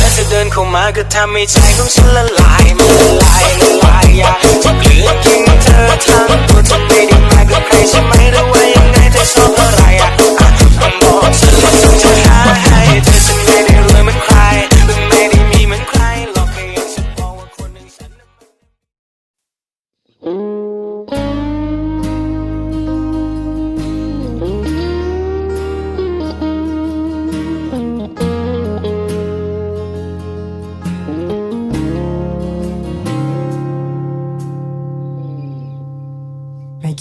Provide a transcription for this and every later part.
ถ้าจะเดินเข้ามาก็ทำให้ใจของฉันละลายมันละลายละลายอยากจะเกลือกินเธ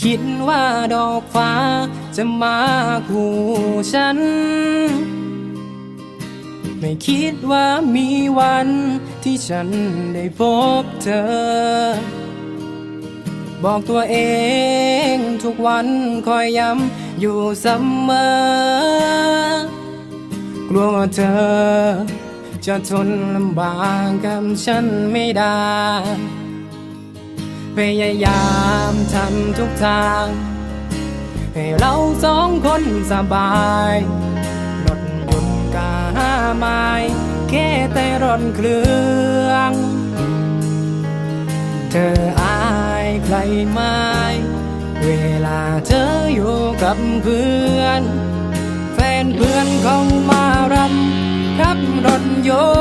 คิดว่าดอกฟ้าจะมาคู่ฉัน ไม่คิดว่ามีวันที่ฉันได้พบเธอ บอกตัวเองทุกวันคอยย้ำอยู่เสมอกลัวว่าเธอ จะทนลำบากกับฉันไม่ได้ พยายามทำทุกทาง ให้เราสองคนสบายรถยนต์กาไม้แค่แต่รถเครื่อง เธออายใครไหมเวลาเธออยู่กับเพื่อน แฟนเพื่อนเขามารำขับรถยนต์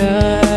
มีเธอ